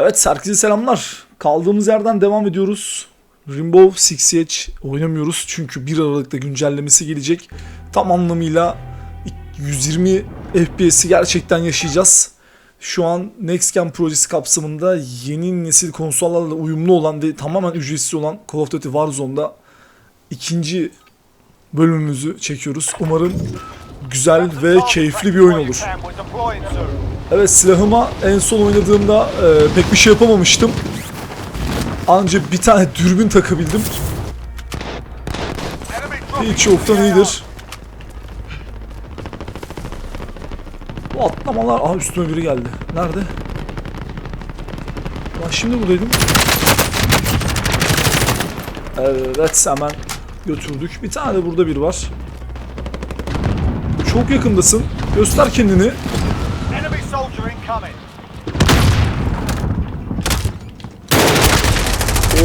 Evet herkese selamlar. Kaldığımız yerden devam ediyoruz. Rainbow Six Siege oynamıyoruz çünkü 1 Aralık'ta güncellemesi gelecek. Tam anlamıyla 120 FPS'i gerçekten yaşayacağız. Şu an Next Gen projesi kapsamında yeni nesil konsollarla uyumlu olan ve tamamen ücretsiz olan Call of Duty Warzone'da ikinci bölümümüzü çekiyoruz. Umarım güzel ve keyifli bir oyun olur. Evet silahıma en son oynadığımda e, pek bir şey yapamamıştım. Anca bir tane dürbün takabildim. Hiç yoktan iyidir. Bu atlamalar... Aha üstüme biri geldi. Nerede? Lan şimdi buradaydım. Evet hemen götürdük. Bir tane de burada biri var. Çok yakındasın. Göster kendini.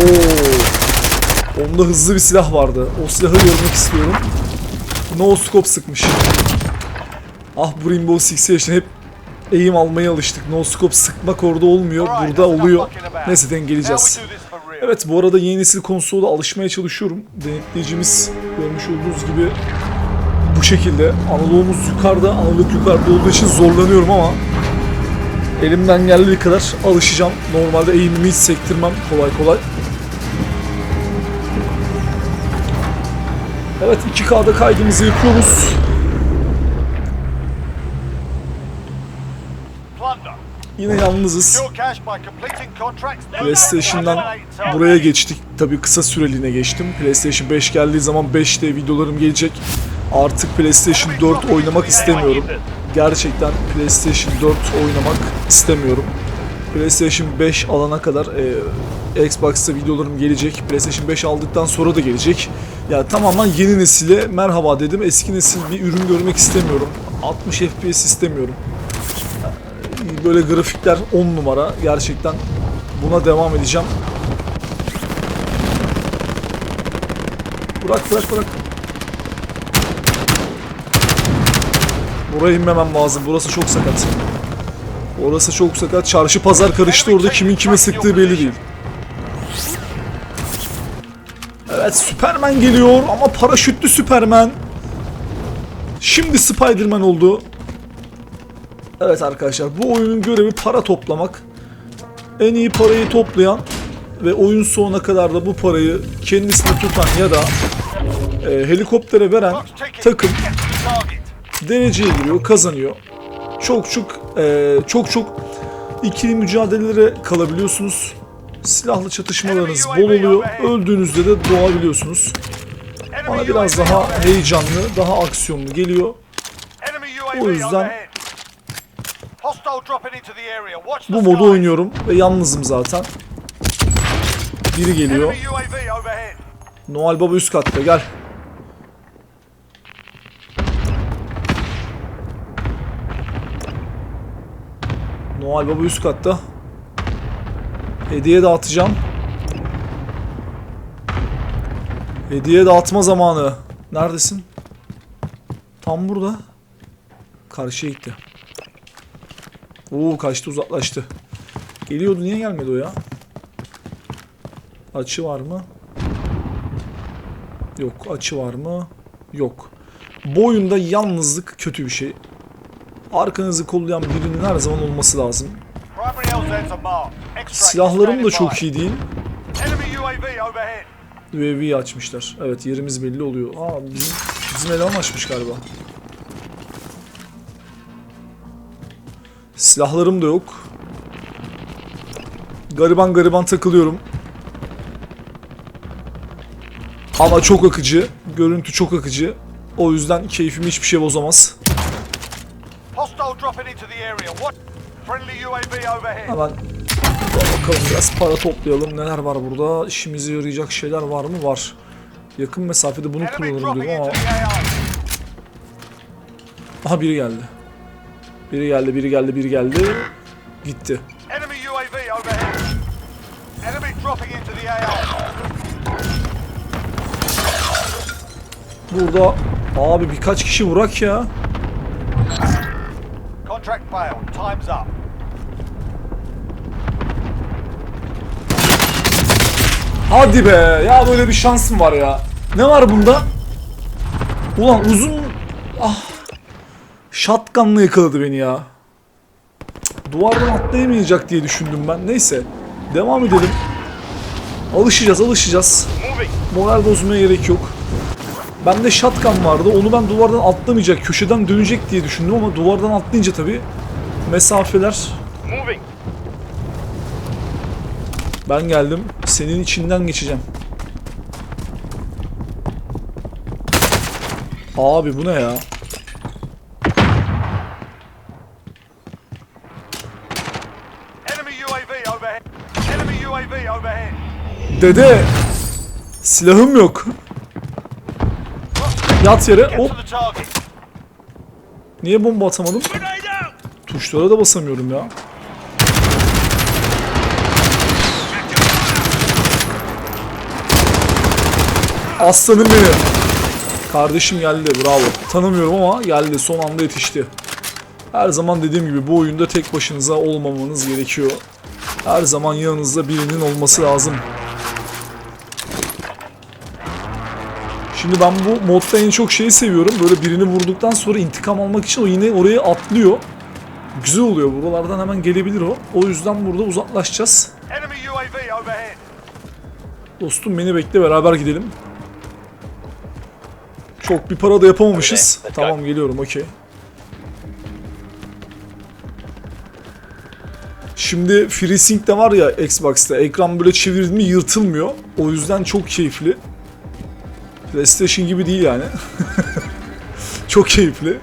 Oo. Onda hızlı bir silah vardı. O silahı görmek istiyorum. No scope sıkmış. Ah bu Rainbow Six Siege'den hep eğim almaya alıştık. No scope sıkmak orada olmuyor. Burada oluyor. Neyse dengeleyeceğiz. Evet bu arada yeni nesil konsola alışmaya çalışıyorum. Denetleyicimiz görmüş olduğunuz gibi bu şekilde. Analogumuz yukarıda, analog yukarıda olduğu için zorlanıyorum ama elimden geldiği kadar alışacağım. Normalde eğimimi hiç sektirmem kolay kolay. Evet 2K'da kaydımızı yapıyoruz. Yine yalnızız. PlayStation'dan buraya geçtik. Tabii kısa süreliğine geçtim. PlayStation 5 geldiği zaman 5'te videolarım gelecek. Artık PlayStation 4 oynamak istemiyorum. Gerçekten PlayStation 4 oynamak istemiyorum. PlayStation 5 alana kadar e, Xbox'ta videolarım gelecek. PlayStation 5 aldıktan sonra da gelecek. Yani tamamen yeni nesile merhaba dedim. Eski nesil bir ürün görmek istemiyorum. 60 FPS istemiyorum böyle grafikler 10 numara. Gerçekten buna devam edeceğim. Bırak bırak bırak. Buraya inmemem lazım. Burası çok sakat. Orası çok sakat. Çarşı pazar karıştı orada. Kimin kime sıktığı belli değil. Evet Superman geliyor ama paraşütlü Superman. Şimdi Spiderman oldu. Evet arkadaşlar bu oyunun görevi para toplamak. En iyi parayı toplayan ve oyun sonuna kadar da bu parayı kendisine tutan ya da e, helikoptere veren takım dereceye giriyor, kazanıyor. Çok çok e, çok çok ikili mücadelelere kalabiliyorsunuz. Silahlı çatışmalarınız bol oluyor. Öldüğünüzde de doğabiliyorsunuz. Bana biraz daha heyecanlı, daha aksiyonlu geliyor. O yüzden Bu modu oynuyorum ve yalnızım zaten. Biri geliyor. Noel Baba üst katta gel. Noel Baba üst katta. Hediye dağıtacağım. Hediye dağıtma zamanı. Neredesin? Tam burada. Karşıya gitti. Oo kaçtı uzaklaştı. Geliyordu niye gelmedi o ya? Açı var mı? Yok açı var mı? Yok. Bu oyunda yalnızlık kötü bir şey. Arkanızı kollayan birinin her zaman olması lazım. Silahlarım da çok iyi değil. UAV'yi açmışlar. Evet yerimiz belli oluyor. Aa bizim, bizim eleman açmış galiba. Silahlarım da yok. Gariban gariban takılıyorum. Ama çok akıcı. Görüntü çok akıcı. O yüzden keyfimi hiçbir şey bozamaz. Hemen bakalım biraz para toplayalım. Neler var burada? İşimize yarayacak şeyler var mı? Var. Yakın mesafede bunu kullanırım diyorum ama... Aha biri geldi. Biri geldi, biri geldi, biri geldi. Gitti. Burada abi birkaç kişi vurak ya. Contract failed. Time's up. Hadi be. Ya böyle bir şansım var ya. Ne var bunda? Ulan uzun... Ah. Şatkanla yakaladı beni ya. Duvardan atlayamayacak diye düşündüm ben. Neyse. Devam edelim. Alışacağız alışacağız. Moral bozmaya gerek yok. Bende shotgun vardı. Onu ben duvardan atlamayacak, köşeden dönecek diye düşündüm ama duvardan atlayınca tabii mesafeler. Ben geldim. Senin içinden geçeceğim. Abi bu ne ya? Dede silahım yok. Yat yere. Hop. Niye bomba atamadım? Tuşlara da basamıyorum ya. Aslanım benim. Kardeşim geldi bravo. Tanımıyorum ama geldi son anda yetişti. Her zaman dediğim gibi bu oyunda tek başınıza olmamanız gerekiyor. Her zaman yanınızda birinin olması lazım. Şimdi ben bu modda en çok şeyi seviyorum. Böyle birini vurduktan sonra intikam almak için o yine oraya atlıyor. Güzel oluyor. Buralardan hemen gelebilir o. O yüzden burada uzaklaşacağız. Dostum beni bekle beraber gidelim. Çok bir para da yapamamışız. Okay. Tamam geliyorum okey. Şimdi FreeSync de var ya Xbox'ta. Ekran böyle çevirdi mi yırtılmıyor. O yüzden çok keyifli. PlayStation gibi değil yani. çok keyifli.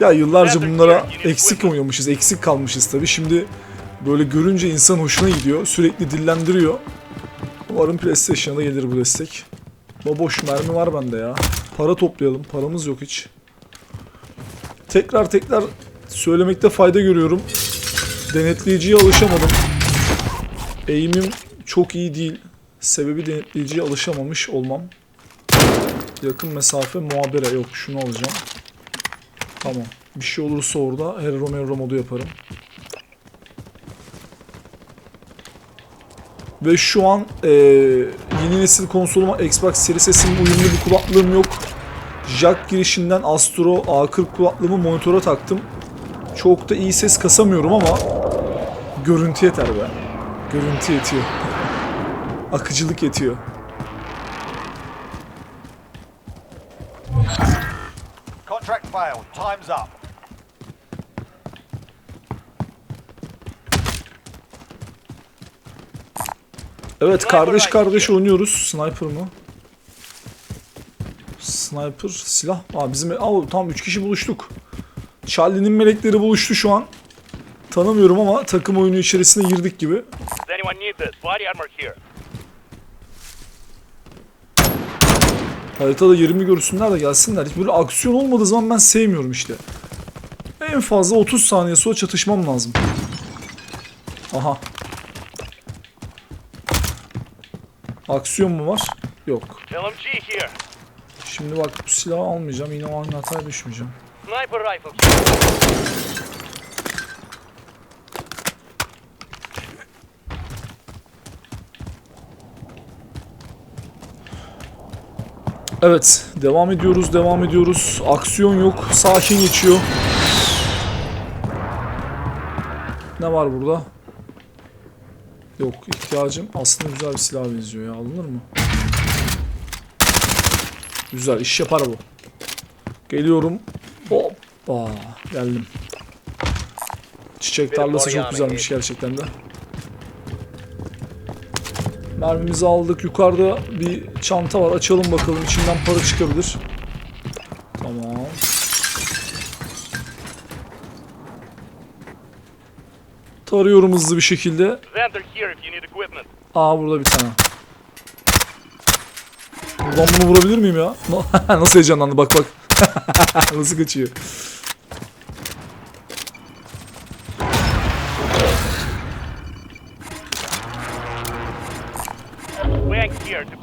Ya yıllarca bunlara eksik oynamışız, eksik kalmışız tabi. Şimdi böyle görünce insan hoşuna gidiyor. Sürekli dillendiriyor. Umarım PlayStation'a da gelir bu destek. Baboş mermi var bende ya. Para toplayalım. Paramız yok hiç. Tekrar tekrar söylemekte fayda görüyorum. Denetleyiciye alışamadım. Eğimim çok iyi değil. Sebebi denetleyiciye alışamamış olmam. Yakın mesafe muhabere yok. Şunu alacağım. Tamam. Bir şey olursa orada Hero Mero modu yaparım. Ve şu an eee, yeni nesil konsoluma Xbox Series S'in uyumlu bir kulaklığım yok. Jack girişinden Astro A40 kulaklığımı monitöre taktım. Çok da iyi ses kasamıyorum ama görüntü yeter be. Görüntü yetiyor. Akıcılık yetiyor. Contract failed. Time's up. Evet kardeş kardeş oynuyoruz. Sniper mı? Sniper silah. Aa bizim Aa, tam 3 kişi buluştuk. Charlie'nin melekleri buluştu şu an. Tanımıyorum ama takım oyunu içerisine girdik gibi. Haritada yerimi görsünler de gelsinler. Hiç böyle aksiyon olmadığı zaman ben sevmiyorum işte. En fazla 30 saniye sonra çatışmam lazım. Aha. Aksiyon mu var? Yok. Şimdi bak bu silahı almayacağım. Yine o aynı hataya düşmeyeceğim. Evet, devam ediyoruz, devam ediyoruz. Aksiyon yok, sakin geçiyor. Ne var burada? Yok, ihtiyacım. Aslında güzel bir silah benziyor ya. Alınır mı? Güzel, iş yapar bu. Geliyorum. Hoppa, geldim. Çiçek tarlası çok güzelmiş gerçekten de. Mermimizi aldık. Yukarıda bir çanta var. Açalım bakalım. İçinden para çıkabilir. Tamam. Tarıyorum hızlı bir şekilde. Aa burada bir tane. Buradan bunu vurabilir miyim ya? Nasıl heyecanlandı bak bak. Nasıl kaçıyor.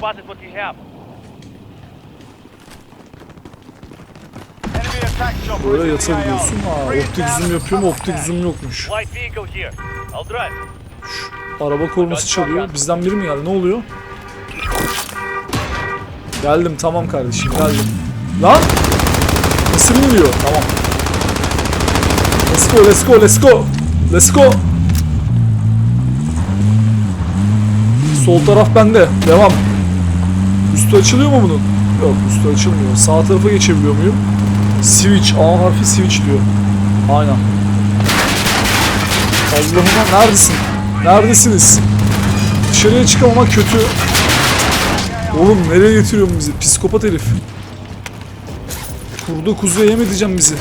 Deposit what you have. Enemy attack chopper Böyle yatabiliyorsun. Aa, optik zoom and yapıyor mu? come Optik zoom yokmuş. Drive. Araba koruması çalıyor. Bizden biri mi geldi? Ne oluyor? Geldim tamam kardeşim geldim. Lan! Nasıl biniliyor? Tamam. Let's go let's go let's go. Let's go. Sol taraf bende. Devam. Üstü açılıyor mu bunun? Yok üstü açılmıyor. Sağ tarafa geçebiliyor muyum? Switch. A harfi switch diyor. Aynen. Allah'ım neredesin? Neredesiniz? Dışarıya çıkamamak kötü. Oğlum nereye getiriyorsun bizi? Psikopat herif. Kurda kuzuya yem edeceğim bizi.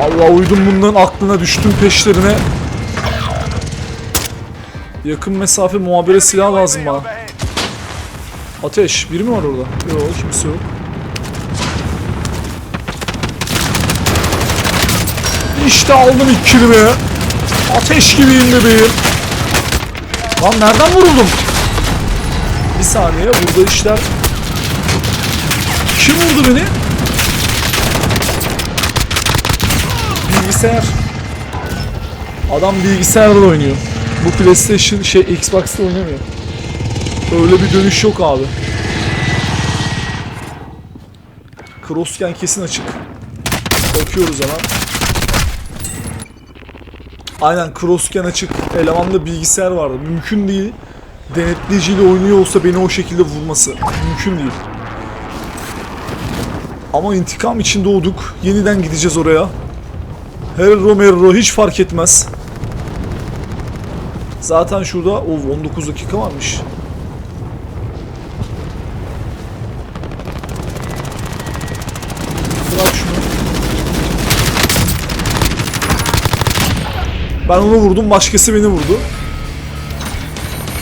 Allah uydum bunların aklına düştüm peşlerine. Yakın mesafe muhabere silah lazım bana. Ateş. Biri mi var orada? Yok kimse yok. İşte aldım ilk kilimi. Ateş gibiyim bebeğim. Lan nereden vuruldum? Bir saniye burada işler... Kim vurdu beni? Bilgisayar. Adam bilgisayarla oynuyor. Bu PlayStation şey Xbox'ta oynamıyor. Öyle bir dönüş yok abi. Crossgen kesin açık. Bakıyoruz hemen. Aynen crossgen açık. Elemanda bilgisayar vardı. Mümkün değil. Denetleyiciyle oynuyor olsa beni o şekilde vurması. Mümkün değil. Ama intikam için doğduk. Yeniden gideceğiz oraya. Herro merro hiç fark etmez. Zaten şurada o 19 dakika varmış. Ben onu vurdum, başkası beni vurdu.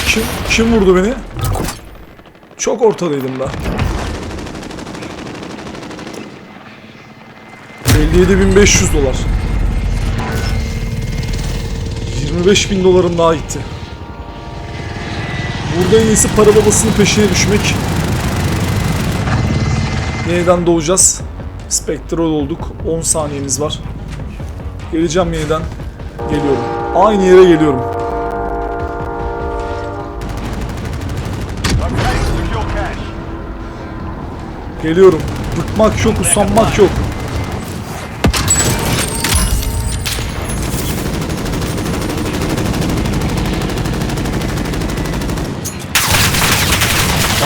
Kim kim vurdu beni? Çok ortadaydım da. 57.500 dolar. 25.000 dolarım daha gitti. Burada en iyisi para babasının peşine düşmek. Yeniden doğacağız. Spektral olduk. 10 saniyemiz var. Geleceğim yeniden. Geliyorum. Aynı yere geliyorum. Geliyorum. Bıkmak yok, usanmak yok.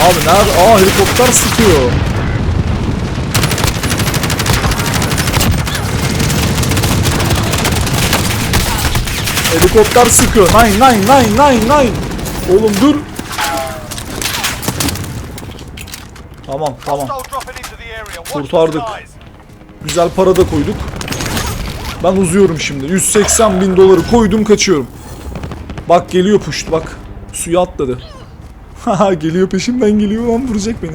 Abi nerede? Aa helikopter sıkıyor. Helikopter sıkıyor. Nine nine nine nine nine. Oğlum dur. Tamam tamam. Kurtardık. Güzel para da koyduk. Ben uzuyorum şimdi. 180 bin doları koydum kaçıyorum. Bak geliyor puşt bak. Suya atladı. Haha geliyor peşimden geliyor lan vuracak beni.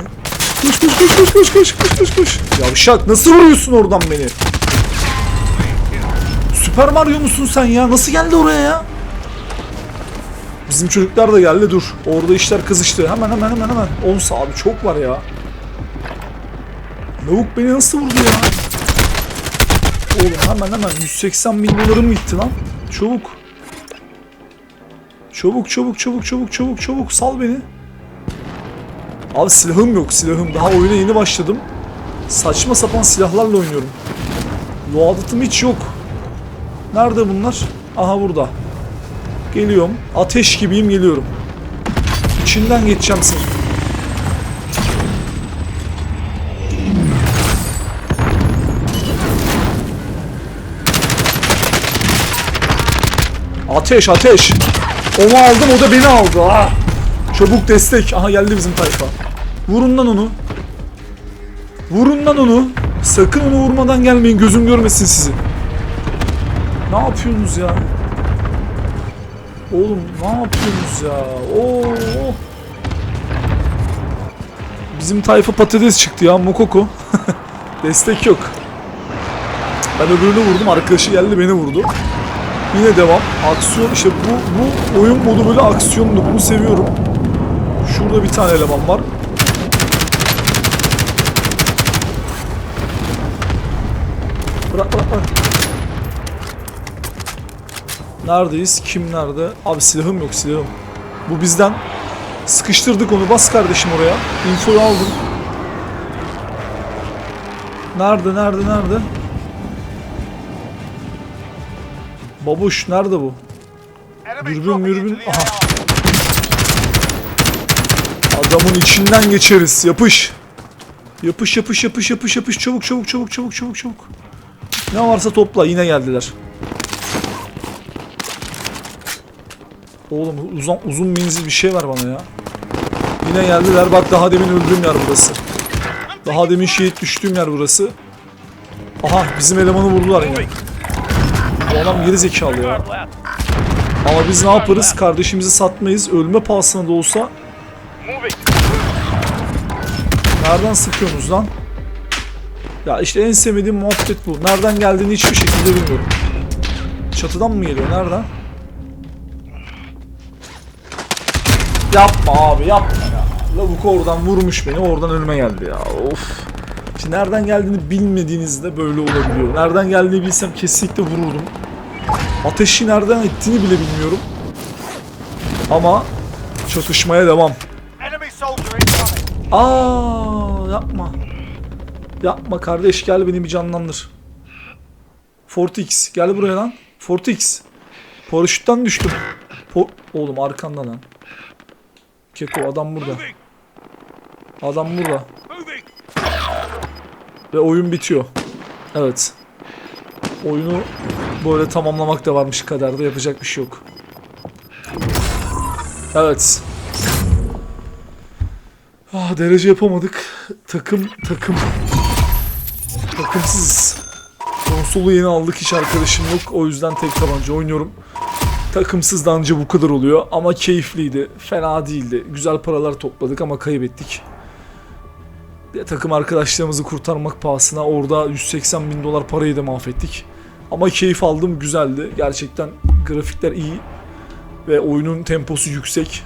Koş koş koş koş koş koş koş koş koş. Yavşak nasıl vuruyorsun oradan beni? Süper Mario musun sen ya? Nasıl geldi oraya ya? Bizim çocuklar da geldi dur. Orada işler kızıştı. Hemen hemen hemen hemen. 10 abi çok var ya. Lavuk beni nasıl vurdu ya? Oğlum hemen hemen 180 bin dolarım gitti lan. Çabuk. Çabuk çabuk çabuk çabuk çabuk çabuk sal beni. Abi silahım yok silahım. Daha oyuna yeni başladım. Saçma sapan silahlarla oynuyorum. Loadatım hiç yok. Nerede bunlar? Aha burada. Geliyorum. Ateş gibiyim geliyorum. İçinden geçeceğim seni. Ateş ateş. Onu aldım o da beni aldı. Ah. Çabuk destek. Aha geldi bizim tayfa. Vurun lan onu. Vurun lan onu. Sakın onu vurmadan gelmeyin. Gözüm görmesin sizi. Ne yapıyorsunuz ya? Oğlum ne yapıyorsunuz ya? Oo. Bizim tayfa patates çıktı ya Mokoko. Destek yok. Ben öbürünü vurdum. Arkadaşı geldi beni vurdu. Yine devam. Aksiyon işte bu bu oyun modu böyle aksiyonlu. Bunu seviyorum. Şurada bir tane eleman var. Bırak bırak bırak. Neredeyiz? Kim nerede? Abi silahım yok silahım. Bu bizden. Sıkıştırdık onu. Bas kardeşim oraya. Infoyu aldım. Nerede nerede nerede? Babuş nerede bu? Dürbün, mürbün. Aha. Adamın içinden geçeriz. Yapış. Yapış yapış yapış yapış yapış çabuk çabuk çabuk çabuk çabuk çabuk. Ne varsa topla yine geldiler. Oğlum uzun uzun menzil bir şey ver bana ya. Yine geldiler. Bak daha demin öldüğüm yer burası. Daha demin şehit düştüğüm yer burası. Aha bizim elemanı vurdular yine. Bu adam geri zekalı ya. Ama biz ne yaparız? Kardeşimizi satmayız. Ölme pahasına da olsa. Nereden sıkıyorsunuz lan? Ya işte en sevmediğim muhabbet bu. Nereden geldiğini hiçbir şekilde bilmiyorum. Çatıdan mı geliyor? Nereden? Yapma abi yapma ya. Lavuk oradan vurmuş beni oradan önüme geldi ya. Of. Şimdi nereden geldiğini bilmediğinizde böyle olabiliyor. Nereden geldiğini bilsem kesinlikle vururdum. Ateşi nereden ettiğini bile bilmiyorum. Ama çatışmaya devam. Aa yapma. Yapma kardeş gel beni bir canlandır. Fortix gel buraya lan. Fortix. Paraşütten düştüm. Po- Oğlum arkanda lan. Keko adam burada. Adam burada. Ve oyun bitiyor. Evet. Oyunu böyle tamamlamak da varmış kadar da yapacak bir şey yok. Evet. Ah derece yapamadık. Takım takım. Takımsızız. Konsolu yeni aldık hiç arkadaşım yok. O yüzden tek tabanca oynuyorum. Takımsız da anca bu kadar oluyor ama keyifliydi. Fena değildi. Güzel paralar topladık ama kaybettik. Bir takım arkadaşlarımızı kurtarmak pahasına orada 180 bin dolar parayı da mahvettik. Ama keyif aldım güzeldi. Gerçekten grafikler iyi ve oyunun temposu yüksek.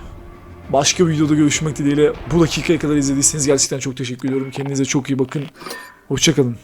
Başka bir videoda görüşmek dileğiyle bu dakikaya kadar izlediyseniz gerçekten çok teşekkür ediyorum. Kendinize çok iyi bakın. Hoşçakalın.